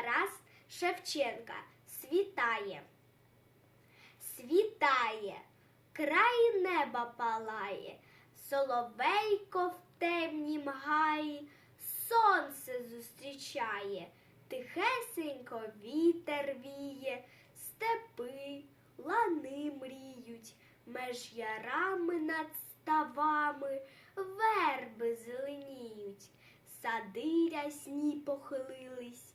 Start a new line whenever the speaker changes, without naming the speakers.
Тарас Шевченка. Світає. Світає, край неба палає, соловейко в темнім гаї, сонце зустрічає, тихесенько вітер віє, степи, лани мріють, меж ярами над ставами, верби зеленіють, сади рясні похилились,